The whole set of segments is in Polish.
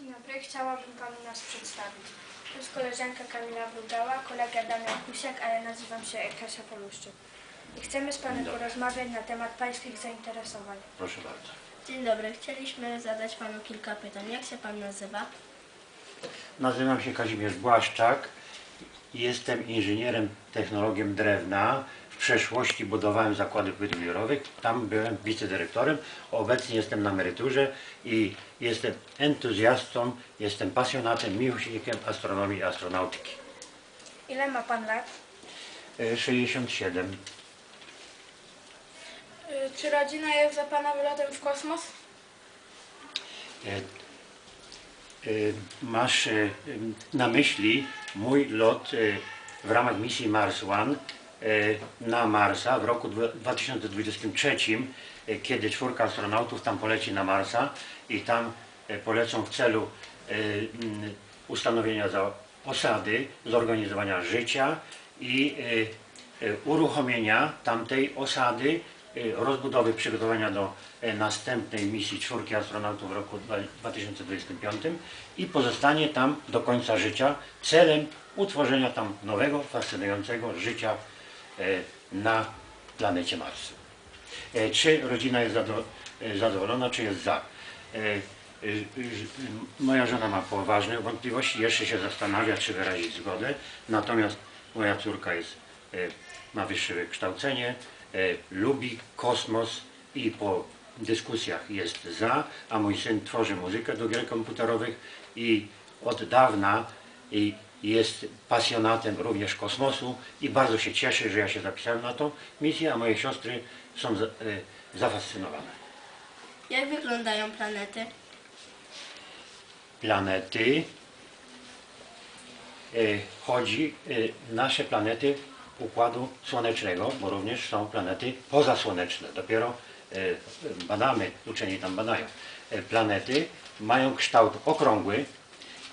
Dzień dobry, chciałabym Panu nas przedstawić. To jest koleżanka Kamila Brudała, kolega Damian Kusiak, a ja nazywam się Kasia Poluszczyk. I chcemy z Panem porozmawiać na temat Pańskich zainteresowań. Proszę bardzo. Dzień dobry, chcieliśmy zadać Panu kilka pytań. Jak się Pan nazywa? Nazywam się Kazimierz Błaszczak. Jestem inżynierem technologiem drewna. W przeszłości budowałem zakłady płyt biurowych. Tam byłem wicedyrektorem. Obecnie jestem na emeryturze i jestem entuzjastą, jestem pasjonatem, miłośnikiem astronomii i astronautyki. Ile ma Pan lat? E, 67. Y, Czy rodzina jest za Pana wylotem w kosmos? E, e, Masz e, na myśli mój lot e, w ramach misji Mars One e, na Marsa w roku dwa- 2023, e, kiedy czwórka astronautów tam poleci na Marsa i tam e, polecą w celu e, ustanowienia osady, zorganizowania życia i e, e, uruchomienia tamtej osady, e, rozbudowy przygotowania do e, następnej misji czwórki astronautów w roku dwa- 2025 i pozostanie tam do końca życia celem utworzenia tam nowego, fascynującego życia e, na planecie Mars. E, Czy rodzina jest e, zadowolona, czy jest za? E, e, e, Moja żona ma poważne wątpliwości, jeszcze się zastanawia, czy wyrazić zgodę, natomiast moja córka jest, e, ma wyższe wykształcenie, e, lubi kosmos i po dyskusjach jest za, a mój syn tworzy muzykę do gier komputerowych i od dawna i jest pasjonatem również kosmosu i bardzo się cieszy, że ja się zapisałem na tą misję, a moje siostry są za, e, zafascynowane. Jak wyglądają planety? Planety e, chodzi e, nasze planety Układu Słonecznego, bo również są planety pozasłoneczne. Dopiero e, badamy, uczeni tam badają. E, Planety mają kształt okrągły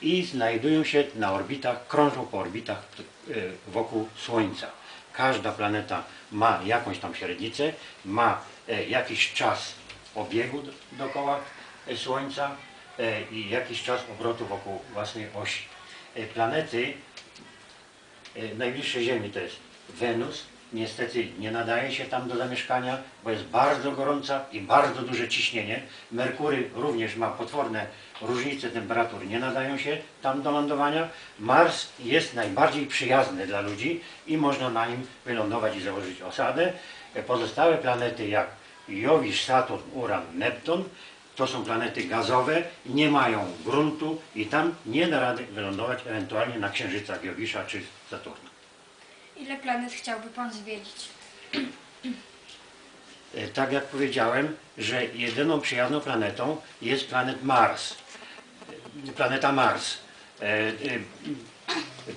i znajdują się na orbitach, krążą po orbitach e, wokół Słońca. Każda planeta ma jakąś tam średnicę, ma e, jakiś czas obiegu do- dookoła e, Słońca i jakiś czas obrotu wokół własnej osi. Planety najbliższe Ziemi to jest Wenus. Niestety nie nadaje się tam do zamieszkania, bo jest bardzo gorąca i bardzo duże ciśnienie. Merkury również ma potworne różnice temperatur, nie nadają się tam do lądowania. Mars jest najbardziej przyjazny dla ludzi i można na nim wylądować i założyć osadę. Pozostałe planety jak Jowisz, Saturn, Uran, Neptun to są planety gazowe, nie mają gruntu i tam nie da rady wylądować ewentualnie na księżycach Jowisza czy Saturna. Ile planet chciałby Pan zwiedzić? E, Tak jak powiedziałem, że jedyną przyjazną planetą jest planet Mars. E, Planeta Mars. E,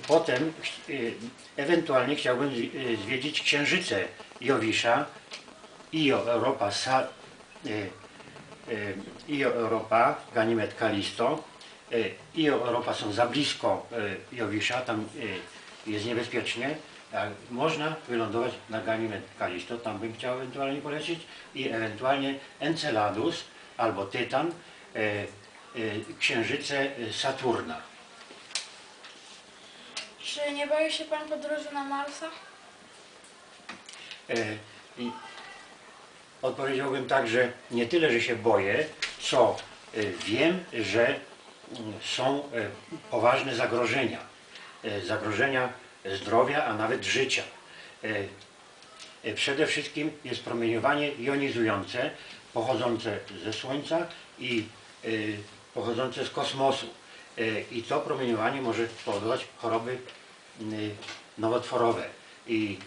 Potem ewentualnie chciałbym zwiedzić księżyce Jowisza, Io Europa, Sa, Io Europa, Ganymed Kalisto. Io Europa są za blisko Jowisza, tam jest niebezpiecznie. A Można wylądować na Ganymed Kalisto, tam bym chciał ewentualnie polecieć i ewentualnie Enceladus albo Tytan, e, e, księżyce Saturna. Czy nie boi się Pan podróży na Marsa? E, I odpowiedziałbym tak, że nie tyle, że się boję, co e, wiem, że mm, są e, poważne zagrożenia. E, Zagrożenia zdrowia, a nawet życia. E, e, Przede wszystkim jest promieniowanie jonizujące, pochodzące ze Słońca i e, pochodzące z kosmosu. I to promieniowanie może powodować choroby nowotworowe. I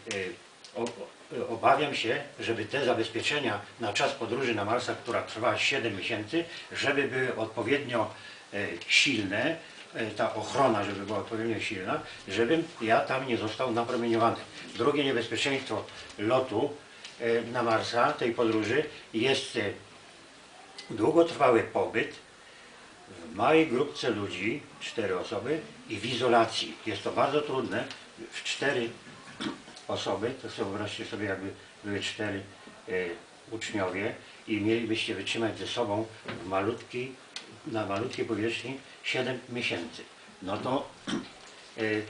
obawiam się, żeby te zabezpieczenia na czas podróży na Marsa, która trwa 7 miesięcy, żeby były odpowiednio silne, ta ochrona, żeby była odpowiednio silna, żebym ja tam nie został napromieniowany. Drugie niebezpieczeństwo lotu y, na Marsa, tej podróży, jest y, długotrwały pobyt w małej grupce ludzi, cztery osoby i w izolacji. Jest to bardzo trudne. W cztery osoby, to sobie wyobraźcie sobie jakby były cztery e, uczniowie i mielibyście wytrzymać ze sobą w malutkiej na malutkiej powierzchni 7 miesięcy, no to y,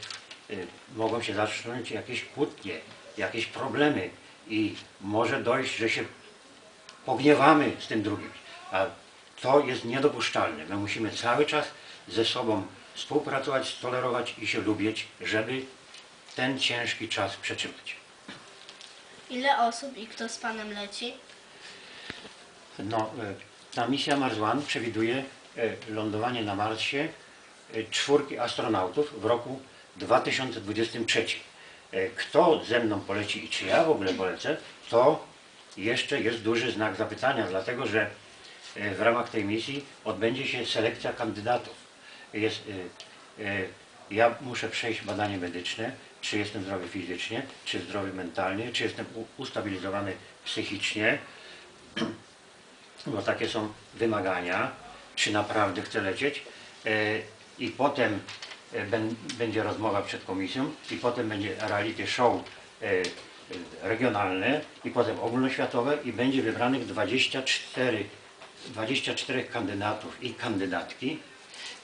y, mogą się zacząć jakieś kłótnie, jakieś problemy i może dojść, że się pogniewamy z tym drugim. A to jest niedopuszczalne. My musimy cały czas ze sobą współpracować, tolerować i się lubić, żeby ten ciężki czas przetrzymać. Ile osób i kto z panem leci? No, e, ta misja One przewiduje lądowanie na Marsie e, czwórki astronautów w roku 2023. E, Kto ze mną poleci i czy ja w ogóle polecę, to jeszcze jest duży znak zapytania, dlatego że e, w ramach tej misji odbędzie się selekcja kandydatów. Jest, e, e, ja muszę przejść badanie medyczne, czy jestem zdrowy fizycznie, czy zdrowy mentalnie, czy jestem ustabilizowany psychicznie, bo takie są wymagania, czy naprawdę chcę lecieć. E, I potem e, bę- będzie rozmowa przed komisją, i potem będzie reality show e, regionalne, i potem ogólnoświatowe, i będzie wybranych 24, 24 kandydatów i kandydatki.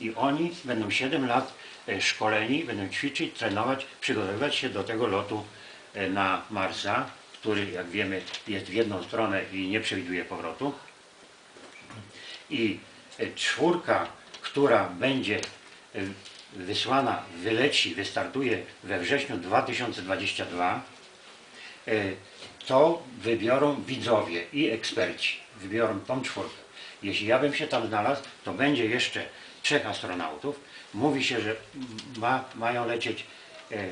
I oni będą 7 lat szkoleni, będą ćwiczyć, trenować, przygotowywać się do tego lotu na Marsa, który, jak wiemy, jest w jedną stronę i nie przewiduje powrotu i czwórka, która będzie e, wysłana, wyleci, wystartuje we wrześniu 2022, e, to wybiorą widzowie i eksperci. Wybiorą tą czwórkę. Jeśli ja bym się tam znalazł, to będzie jeszcze trzech astronautów. Mówi się, że ma, mają lecieć e,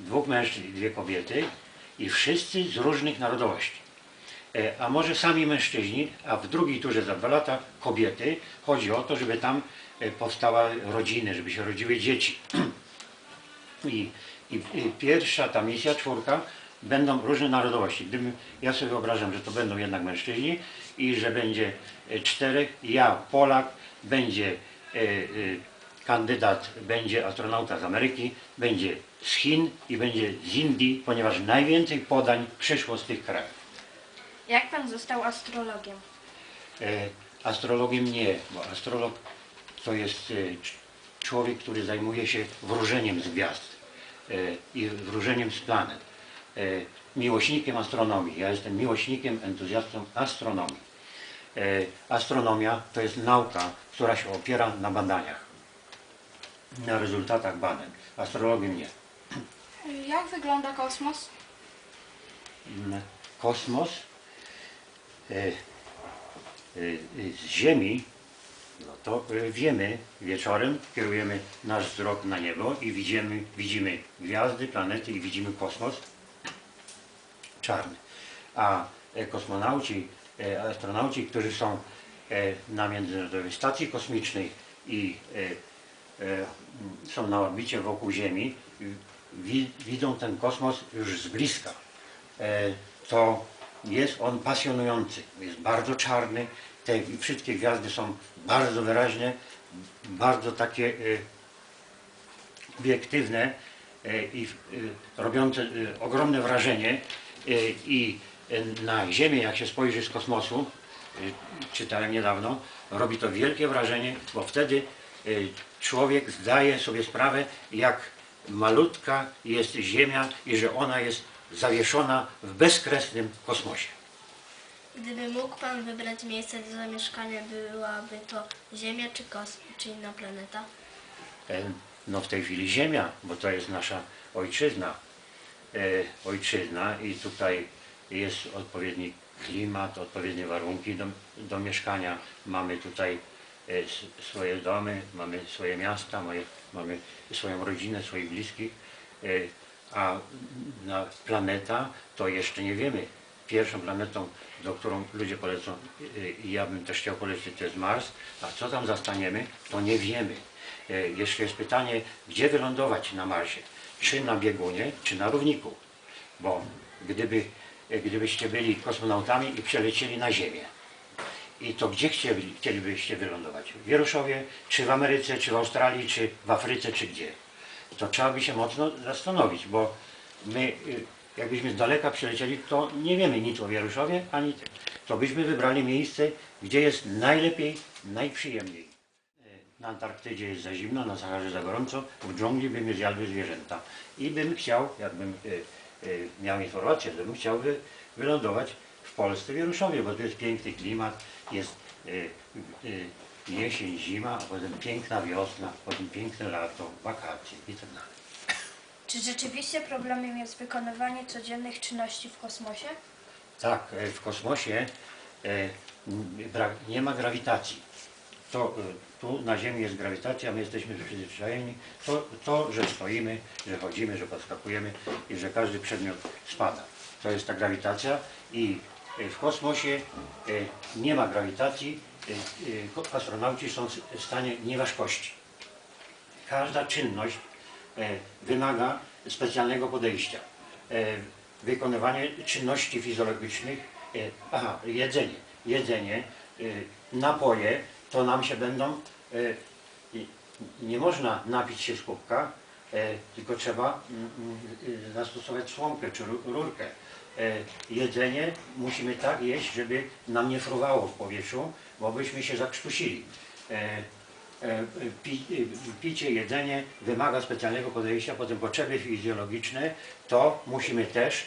dwóch mężczyzn i dwie kobiety i wszyscy z różnych narodowości. E, a może sami mężczyźni, a w drugiej turze za dwa lata kobiety. Chodzi o to, żeby tam e, powstały rodziny, żeby się rodziły dzieci. I, i, I pierwsza ta misja, czwórka, będą różne narodowości. Gdybym, ja sobie wyobrażam, że to będą jednak mężczyźni i że będzie e, czterech, ja Polak, będzie kandydat, będzie astronauta z Ameryki, będzie z Chin i będzie z Indii, ponieważ najwięcej podań przyszło z tych krajów. Jak pan został astrologiem? E, astrologiem nie, bo astrolog to jest e, cz- człowiek, który zajmuje się wróżeniem z gwiazd e, i wróżeniem z planet. E, miłośnikiem astronomii. Ja jestem miłośnikiem, entuzjastą astronomii. E, astronomia to jest nauka, która się opiera na badaniach, na rezultatach badań. Astrologiem nie. Jak wygląda kosmos? Mm, kosmos z Ziemi, no to wiemy wieczorem, kierujemy nasz wzrok na niebo i widzimy, widzimy gwiazdy, planety i widzimy kosmos czarny. A e, kosmonauci, e, astronauci, którzy są e, na Międzynarodowej Stacji Kosmicznej i są na orbicie wokół Ziemi, wi, widzą ten kosmos już z bliska to jest on pasjonujący. Jest bardzo czarny. Te wszystkie gwiazdy są bardzo wyraźne, bardzo takie e, obiektywne e, i e, robiące ogromne wrażenie. I na Ziemię, jak się spojrzy z kosmosu, czytałem niedawno, robi to wielkie wrażenie, bo wtedy człowiek zdaje sobie sprawę, jak malutka jest Ziemia i że ona jest zawieszona w bezkresnym kosmosie. Gdyby mógł pan wybrać miejsce do zamieszkania, byłaby to Ziemia czy, kos- czy inna planeta? E, No w tej chwili Ziemia, bo to jest nasza ojczyzna. E, Ojczyzna i tutaj jest odpowiedni klimat, odpowiednie warunki do, do mieszkania. Mamy tutaj e, swoje domy, mamy swoje miasta, mamy swoją rodzinę, swoich bliskich. A planeta to jeszcze nie wiemy. Pierwszą planetą, do którą ludzie polecą e, i ja bym też chciał polecieć, to jest Mars. A co tam zastaniemy, to nie wiemy. E, Jeszcze jest pytanie, gdzie wylądować na Marsie? Czy na biegunie, czy na równiku? Bo gdyby, e, gdybyście byli kosmonautami i przelecieli na Ziemię, i to gdzie chcieli, chcielibyście wylądować? W Wieruszowie, czy w Ameryce, czy w Australii, czy w Afryce, czy gdzie? To trzeba by się mocno zastanowić, bo my, y, jakbyśmy z daleka przylecieli, to nie wiemy nic o Wieruszowie, ani. To byśmy wybrali miejsce, gdzie jest najlepiej, najprzyjemniej. na Antarktydzie jest za zimno, na Saharze za gorąco, w dżungli by mnie zjadły zwierzęta. I bym chciał, jakbym y, y, miał informację, to bym chciał wy, wylądować w Polsce, w Jaroszowie, bo tu jest piękny klimat, jest y, y, jesień, zima, a potem piękna wiosna, potem piękne lato, wakacje i tak dalej. Czy rzeczywiście problemem jest wykonywanie codziennych czynności w kosmosie? Tak, e, w kosmosie e, nie ma grawitacji. To, e, tu na Ziemi jest grawitacja, my jesteśmy przyzwyczajeni. To, to, że stoimy, że chodzimy, że podskakujemy i że każdy przedmiot spada. To jest ta grawitacja i w kosmosie nie ma grawitacji. E, ko- Astronauci są w stanie nieważkości. Każda czynność e, wymaga specjalnego podejścia. E, Wykonywanie czynności fizjologicznych, e, aha, jedzenie, jedzenie, e, napoje, to nam się będą, nie można napić się z kubka, tylko trzeba mm, mm, zastosować słomkę czy ru- rurkę. Jedzenie musimy tak jeść, żeby nam nie fruwało w powietrzu, bo byśmy się zakrztusili. E, e, pi, e, picie, jedzenie wymaga specjalnego podejścia, potem potrzeby fizjologiczne, to musimy też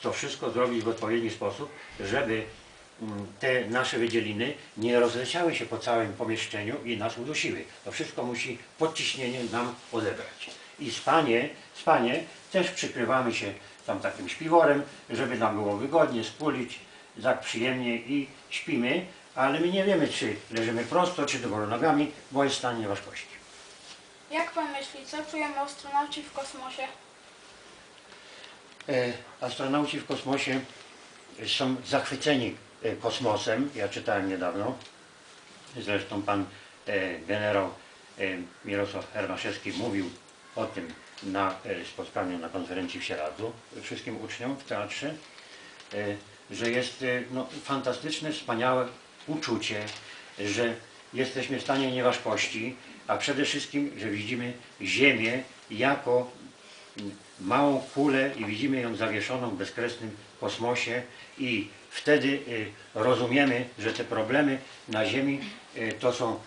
to wszystko zrobić w odpowiedni sposób, żeby mm, te nasze wydzieliny nie rozleciały się po całym pomieszczeniu i nas udusiły. To wszystko musi podciśnienie nam odebrać. I spanie, spanie też przykrywamy się tam takim śpiworem, żeby nam było wygodnie spulić, tak przyjemnie i śpimy, ale my nie wiemy, czy leżymy prosto, czy do góry nogami, bo jest stan nieważkości. Jak pan myśli, co czują astronauci w kosmosie? E, Astronauci w kosmosie są zachwyceni e, kosmosem. Ja czytałem niedawno, zresztą pan e, generał e, Mirosław Hermaszewski mówił o tym na e, spotkaniu na konferencji w Sieradzu wszystkim uczniom w teatrze, e, że jest e, no, fantastyczne, wspaniałe uczucie, że jesteśmy w stanie nieważkości, a przede wszystkim, że widzimy Ziemię jako małą kulę i widzimy ją zawieszoną w bezkresnym kosmosie i wtedy y, rozumiemy, że te problemy na Ziemi y, to są y,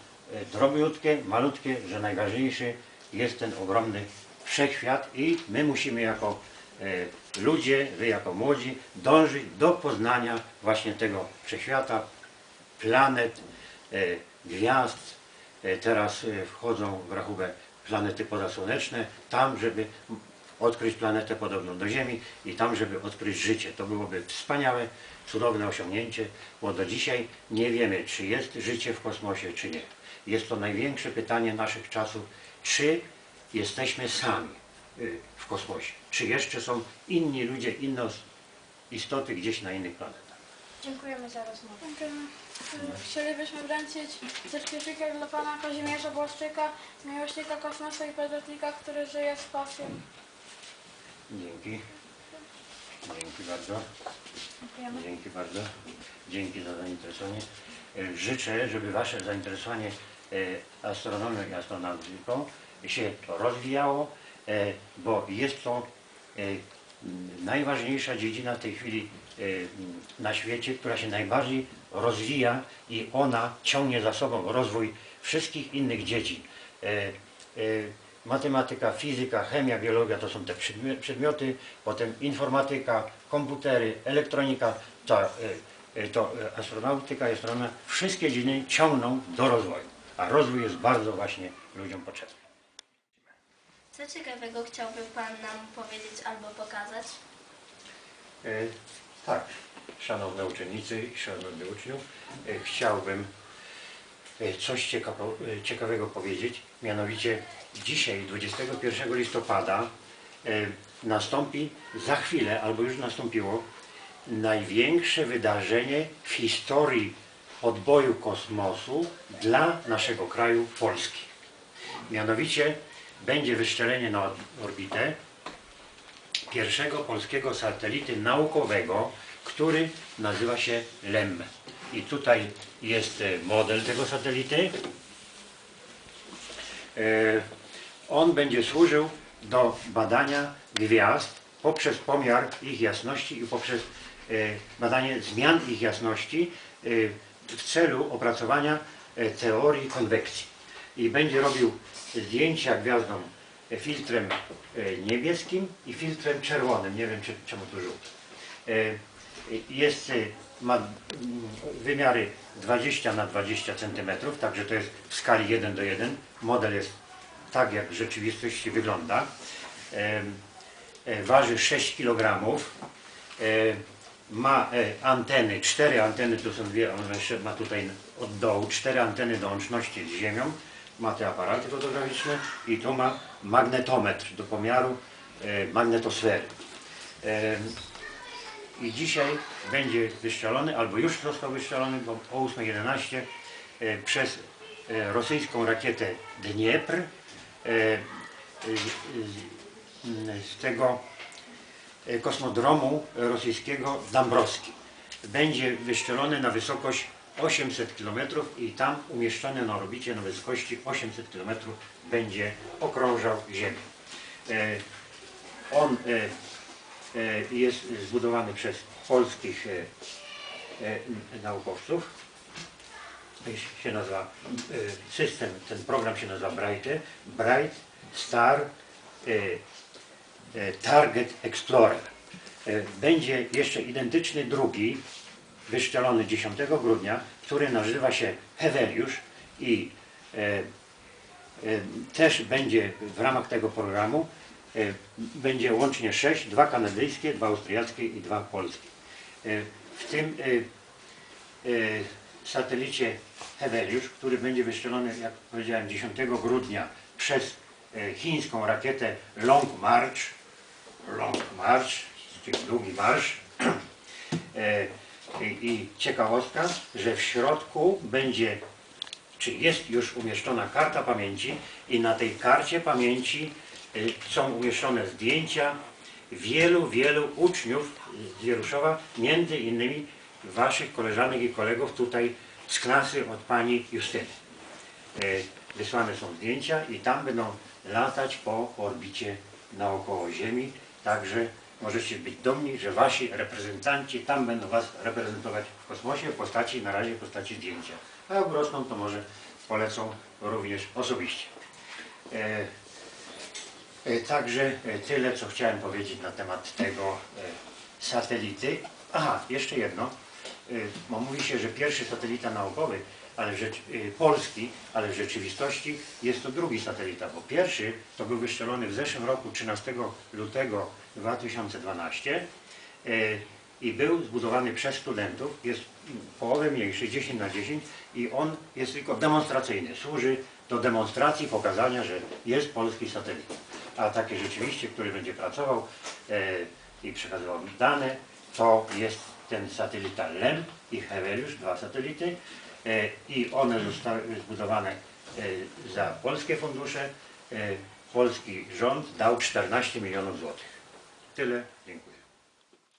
drobniutkie, malutkie, że najważniejszy jest ten ogromny wszechświat i my musimy jako ludzie, wy jako młodzi dążyć do poznania właśnie tego wszechświata, planet, e, gwiazd. E, Teraz e, wchodzą w rachubę planety pozasłoneczne, tam, żeby odkryć planetę podobną do Ziemi i tam, żeby odkryć życie. To byłoby wspaniałe, cudowne osiągnięcie, bo do dzisiaj nie wiemy, czy jest życie w kosmosie, czy nie. Jest to największe pytanie naszych czasów, czy jesteśmy sami w kosmosie, czy jeszcze są inni ludzie, inne istoty gdzieś na innych planetach. Dziękujemy za rozmowę. Dziękujemy. Chcielibyśmy wręczyć certyfikat dla pana Kazimierza Błaszczyka, miłośnika kosmosu i podróżnika, który żyje z pasją. Dzięki. Dzięki bardzo. Dziękujemy. Dzięki bardzo. Dzięki za zainteresowanie. E, Życzę, żeby Wasze zainteresowanie e, astronomią i astronautyką się rozwijało, e, bo jest to najważniejsza dziedzina w tej chwili na świecie, która się najbardziej rozwija i ona ciągnie za sobą rozwój wszystkich innych dziedzin. E, e, Matematyka, fizyka, chemia, biologia to są te przedmi- przedmioty, potem informatyka, komputery, elektronika, to, e, to e, astronautyka i astronomia, wszystkie dziedziny ciągną do rozwoju, a rozwój jest bardzo właśnie ludziom potrzebny. Co ciekawego chciałby Pan nam powiedzieć albo pokazać? E, Tak, szanowne uczennice i szanowni uczniów, e, chciałbym e, coś e, ciekawego powiedzieć. Mianowicie dzisiaj, 21 listopada, nastąpi za chwilę, albo już nastąpiło, największe wydarzenie w historii odboju kosmosu dla naszego kraju Polski. Mianowicie będzie wystrzelenie na orbitę pierwszego polskiego satelity naukowego, który nazywa się LEM. I tutaj jest e, model tego satelity. E, On będzie służył do badania gwiazd poprzez pomiar ich jasności i poprzez e, badanie zmian ich jasności w celu opracowania teorii konwekcji. i będzie robił zdjęcia gwiazdom filtrem niebieskim i filtrem czerwonym. Nie wiem czy, czemu tu żółty. Jest, e, ma mm, wymiary 20 na 20 cm, także to jest w skali 1 do 1. Model jest tak, jak w rzeczywistości wygląda. E, Waży 6 kg. E, Ma e, anteny, cztery anteny, tu są dwie, on jeszcze ma tutaj od dołu, cztery anteny do łączności z Ziemią. Ma te aparaty fotograficzne i tu ma magnetometr do pomiaru magnetosfery. I dzisiaj będzie wystrzelony, albo już został wystrzelony bo o 8.11 e, przez e, rosyjską rakietę Dniepr e, z, tego kosmodromu rosyjskiego w Dąbrowskim. Będzie wystrzelony na wysokość 800 km i tam umieszczony na orbicie na wysokości 800 km będzie okrążał Ziemię. On e, e, jest zbudowany przez polskich e, e, naukowców. Się nazywa, system, ten program się nazywa Bright, Bright Star Target Explorer. Będzie jeszcze identyczny drugi, wyszczelony 10 grudnia, który nazywa się Heveliusz i też będzie w ramach tego programu będzie łącznie sześć, dwa kanadyjskie, dwa austriackie i dwa polskie. E, W tym e, e, satelicie Heveliusz, który będzie wystrzelony, jak powiedziałem, 10 grudnia przez e, chińską rakietę Long March, Long March, długi marsz. E, I, ciekawostka, że w środku będzie, czy jest już umieszczona karta pamięci i na tej karcie pamięci są umieszczone zdjęcia wielu, wielu uczniów z Jeruszowa, między innymi waszych koleżanek i kolegów tutaj z klasy od pani Justyny. E, Wysłane są zdjęcia i tam będą latać po orbicie naokoło Ziemi, także możecie być dumni, że wasi reprezentanci tam będą was reprezentować w kosmosie w postaci, na razie w postaci zdjęcia. A jak urosną, to może polecą również osobiście. E, Także e, tyle, co chciałem powiedzieć na temat tego e, satelity. Aha, jeszcze jedno. Bo mówi się, że pierwszy satelita naukowy, ale rzecz, polski, ale w rzeczywistości jest to drugi satelita, bo pierwszy to był wystrzelony w zeszłym roku 13 lutego 2012 e, i był zbudowany przez studentów, jest połowę mniejszy, 10 na 10 i on jest tylko demonstracyjny, służy do demonstracji, pokazania, że jest polski satelita. A taki rzeczywiście, który będzie pracował e, i przekazywał dane, to jest ten satelita LEM i Heveliusz, dwa satelity e, i one zostały zbudowane e, za polskie fundusze. Polski rząd dał 14 milionów złotych. Tyle, dziękuję.